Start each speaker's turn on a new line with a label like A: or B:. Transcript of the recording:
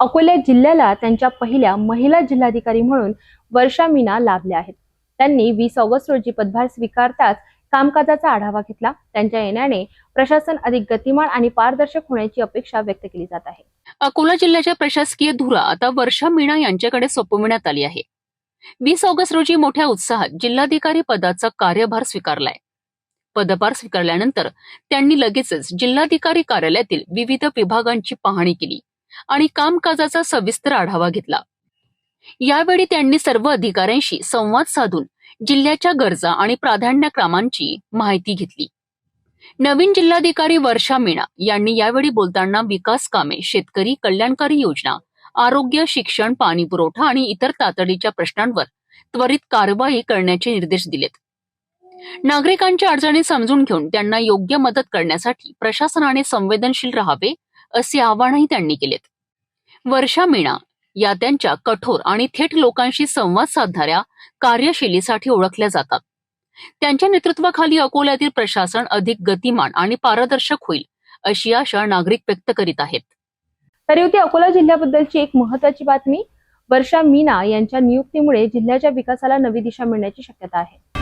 A: अकोला जिल्ह्याला त्यांच्या पहिल्या महिला जिल्हाधिकारी म्हणून वर्षा मीना लाभल्या आहेत. त्यांनी वीस ऑगस्ट रोजी पदभार स्वीकारताच कामकाजाचा आढावा घेतला. त्यांच्या येण्याने प्रशासन अधिक गतिमान आणि पारदर्शक होण्याची अपेक्षा व्यक्त केली जात आहे.
B: अकोला जिल्ह्याच्या प्रशासकीय धुरा आता वर्षा मीणा यांच्याकडे सोपविण्यात आली आहे. वीस ऑगस्ट रोजी मोठ्या उत्साहात जिल्हाधिकारी पदाचा कार्यभार स्वीकारलाय. पदभार स्वीकारल्यानंतर त्यांनी लगेचच जिल्हाधिकारी कार्यालयातील विविध विभागांची पाहणी केली. आणि कामकाजाचा सविस्तर आढावा घेतला. यावेळी त्यांनी सर्व अधिकाऱ्यांशी संवाद साधून जिल्ह्याच्या गरजा आणि प्राधान्यक्रमांची माहिती घेतली. नवीन जिल्हाधिकारी वर्षा मीणा यांनी यावेळी बोलताना विकास कामे शेतकरी कल्याणकारी योजना आरोग्य शिक्षण पाणी पुरवठा आणि इतर तातडीच्या प्रश्नांवर त्वरित कारवाई करण्याचे निर्देश दिलेत. नागरिकांच्या अडचणी समजून घेऊन त्यांना योग्य मदत करण्यासाठी प्रशासनाने संवेदनशील राहावे असे आवाहनही त्यांनी केलेत. वर्षा मीणा या त्यांच्या कठोर आणि थेट लोकांशी संवाद साधणाऱ्या कार्यशैलीसाठी ओळखल्या जातात. त्यांच्या नेतृत्वाखाली अकोल्यातील प्रशासन अधिक गतिमान आणि पारदर्शक होईल अशी आशा नागरिक व्यक्त करीत आहेत.
A: तरी होती अकोला जिल्ह्याबद्दलची एक महत्वाची बातमी वर्षा मीना यांच्या नियुक्तीमुळे जिल्ह्याच्या विकासाला नवी दिशा मिळण्याची शक्यता आहे.